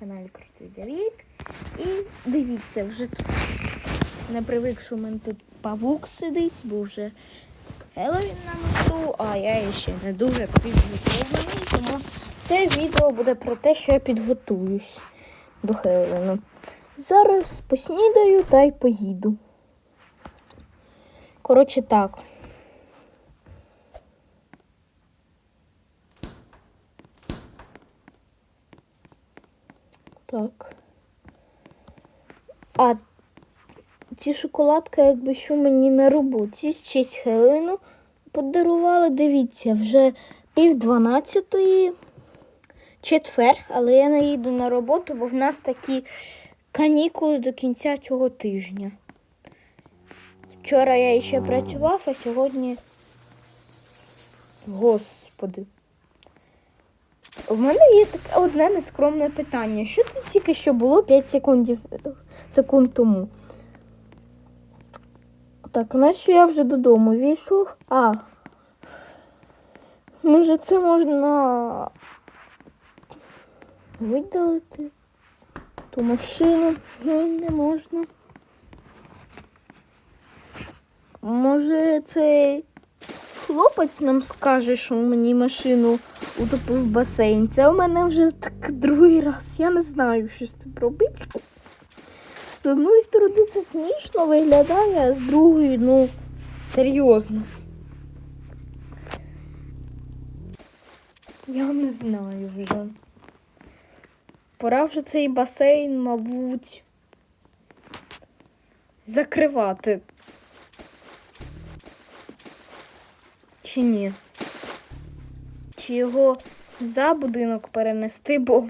каналі Крутий Давід. І дивіться, вже тут не привик, що у мене тут павук сидить, бо вже Хеллоуін на носу, а я ще не дуже підготовлений, тому це відео буде про те, що я підготуюсь до Хеллоуіну. Зараз поснідаю та й поїду. Коротше так. Так. А ці шоколадки, якби що мені на роботі з честь Хеллоуіну подарували. Дивіться, вже пів дванадцятої четвер, але я не їду на роботу, бо в нас такі канікули до кінця цього тижня. Вчора я ще працював, а сьогодні. Господи. У мене є таке одне нескромне питання. Що це тільки що було 5 секундів, секунд тому? Так, нащо я вже додому війшов? А. Може це можна видалити ту машину? Ні, не можна. Може цей хлопець нам скаже, що мені машину утопив басейн. Це у мене вже так другий раз. Я не знаю, що з цим робити. З одної сторони це смішно виглядає, а з другої, ну, серйозно. Я не знаю вже. Пора вже цей басейн, мабуть, закривати. Чи ні? Чи його за будинок перенести, бо.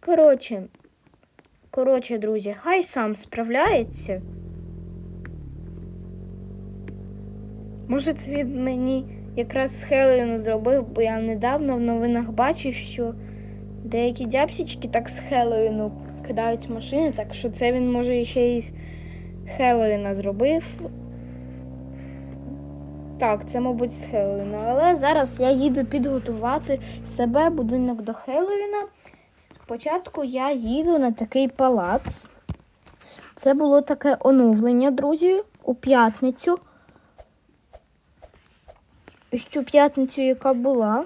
Коротше, коротше, друзі, хай сам справляється. Може, це він мені якраз з Хеллоуіну зробив, бо я недавно в новинах бачив, що деякі дябсічки так з Хеллоуіну кидають машини, так що це він може ще й з Хеллоуіна зробив. Так, це, мабуть, з Хеллоуіна. Але зараз я їду підготувати себе будинок до Хеллоуіна. Спочатку я їду на такий палац. Це було таке оновлення, друзі, у п'ятницю. Цю п'ятницю, яка була.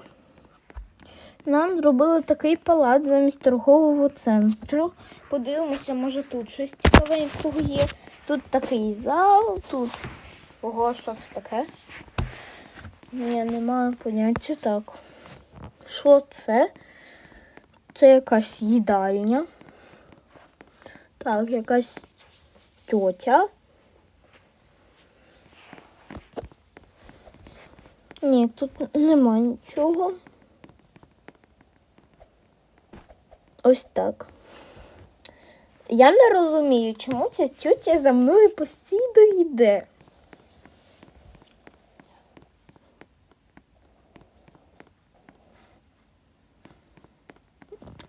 Нам зробили такий палац замість торгового центру. Подивимося, може тут щось цікавенького є. Тут такий зал, тут. Ого, що це таке? Ні, немає поняття так. Що це? Це якась їдальня. Так, якась тьотя. Ні, тут нема нічого. Ось так. Я не розумію, чому ця тютя за мною постійно йде.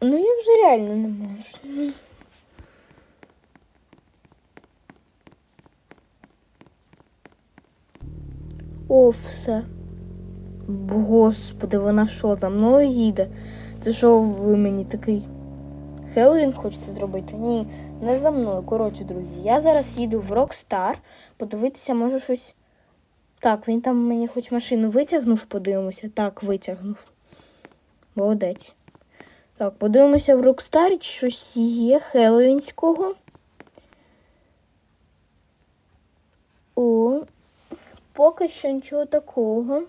Ну я вже реально не можу. О, все. Господи, вона що, за мною їде? Це що ви мені такий Хеллоуін хочете зробити? Ні, не за мною. Коротше, друзі, я зараз їду в Rockstar. Подивитися, може щось. Так, він там мені хоч машину витягнув, подивимося. Так, витягнув. Молодець. Так, подивимося в Rockstar, щось є хеллоуінського. О, поки що нічого такого.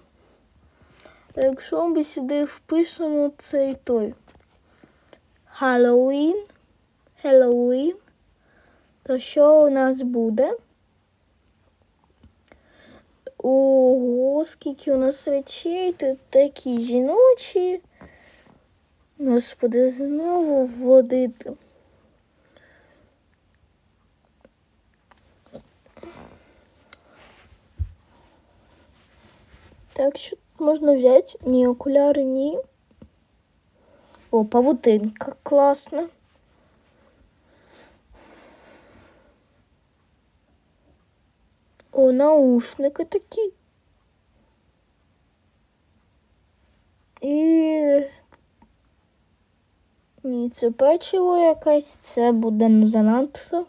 Та якщо ми сюди впишемо цей той Halloween, Halloween, то що у нас буде? Ого, скільки у нас речей, тут такі жіночі. Господи, знову вводити. Так, що можна взяти? Ні, окуляри, ні. О, павутинка класна. О, наушники такі. І Ні, це печиво якесь, це буде ну, занадто.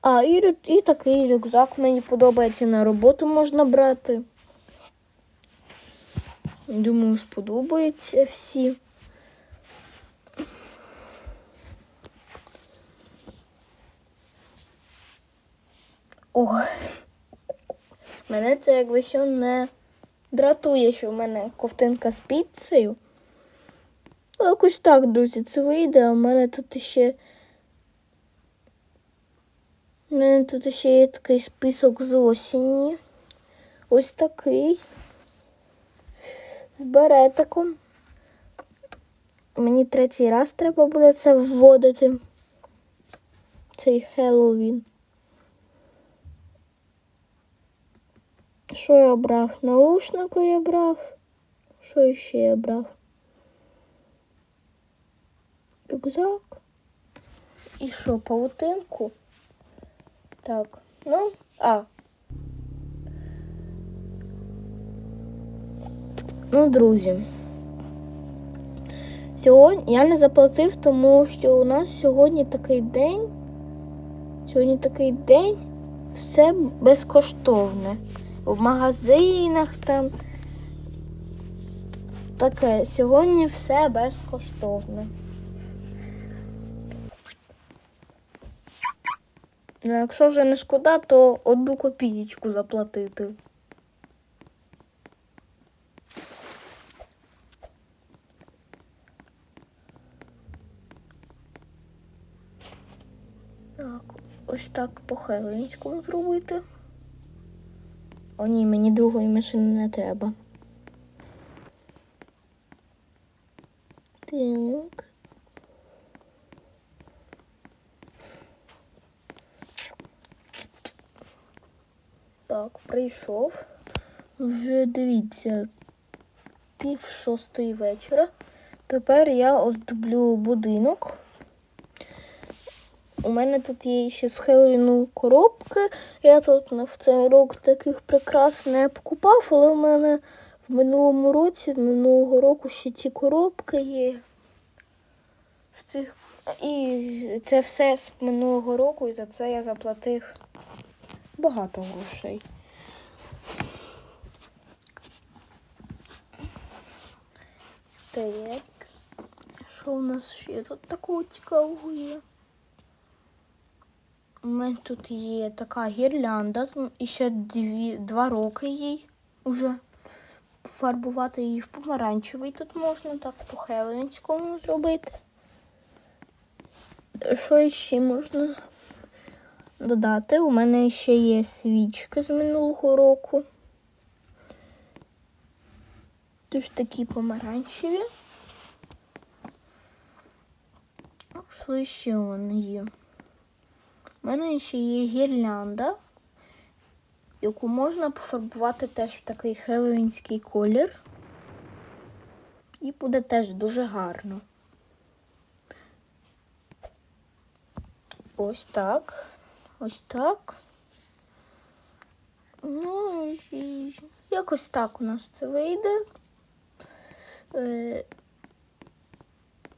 А, і, і такий рюкзак мені подобається на роботу можна брати. Думаю, сподобається всі. Ох. Мене це якби що не дратує, що в мене ковтинка з піцею. Ну, Якось так, друзі, це вийде, а в мене тут ще. У мене тут ще є такий список з осені. Ось такий. З беретиком. Мені третій раз треба буде це вводити. Цей Хеллоуін. Що я брав? Наушники я брав. Що ще я брав? Рюкзак. І що, павутинку? Так, ну, а. Ну, друзі. Сьогодні я не заплатив, тому що у нас сьогодні такий день. Сьогодні такий день, все безкоштовне. В магазинах там. Таке, сьогодні все безкоштовне. Якщо вже не шкода, то одну копієчку заплатити. Так, ось так по хеллоуінському зробити. О, ні, мені другої машини не треба. Так. Так, прийшов. Вже дивіться, пів шостої вечора. Тепер я оздоблю будинок. У мене тут є ще з Хеллоуіну коробки. Я тут в цей рок таких прикрас не покупав, але в мене в минулому році, минулого року ще ці коробки є. В цих... І це все з минулого року, і за це я заплатив багато грошей. Так. Що у нас ще тут такого цікавого є? У мене тут є така гірлянда, і ще дві, два роки їй уже фарбувати її в помаранчевий. Тут можна так по хеллоуінському зробити. Що ще можна додати? У мене ще є свічки з минулого року. Тож такі помаранчеві. Що ще мене є? У мене ще є гірлянда, яку можна пофарбувати теж в такий хеллоуінський колір. І буде теж дуже гарно. Ось так. Ось так. Ну, і якось так у нас це вийде. Е,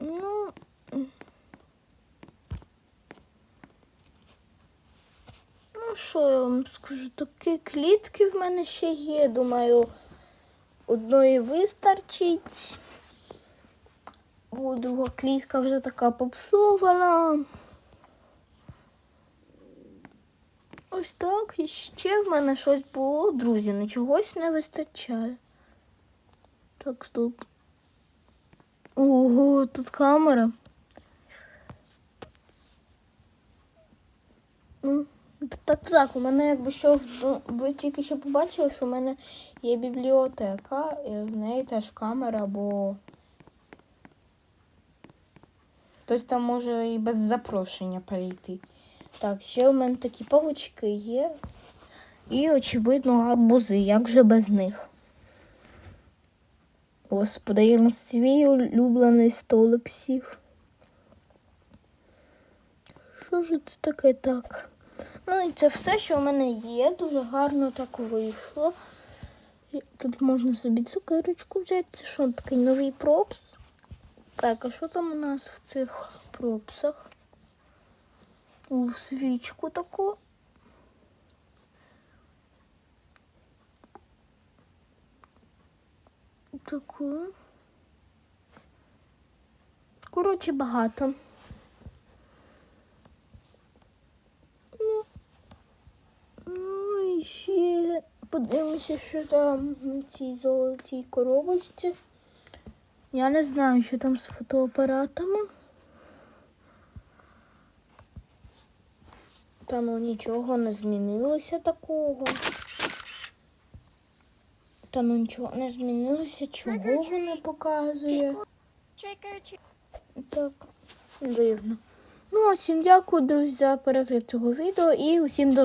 ну, Ну, що я вам скажу? Такі клітки в мене ще є. Думаю, одної вистачить. Бо друга клітка вже така попсована. Ось так. І ще в мене щось було, друзі, ну чогось не вистачає. Так, стоп. Ого, тут камера. Ну, так, так, у мене якби що ну, ви тільки що побачили, що в мене є бібліотека, і в неї теж камера, бо хтось там може і без запрошення прийти. Так, ще у мене такі павучки є. І, очевидно, гарбузи, як же без них. Господи, на свій улюблений столик сів. Що ж це таке так? Ну і це все, що в мене є. Дуже гарно так вийшло. Тут можна собі цукерочку взяти. Це що такий новий пропс? Так, а що там у нас в цих пропсах? У свічку таку. Таку. Коротше, багато. Ну, ну і ще подивимося, що там на цій золотій коробочці. Я не знаю, що там з фотоапаратами. Та ну нічого не змінилося такого. Та ну нічого не змінилося, чого воно показує. Так, дивно. Ну, всім дякую, друзі, за перегляд цього відео і усім до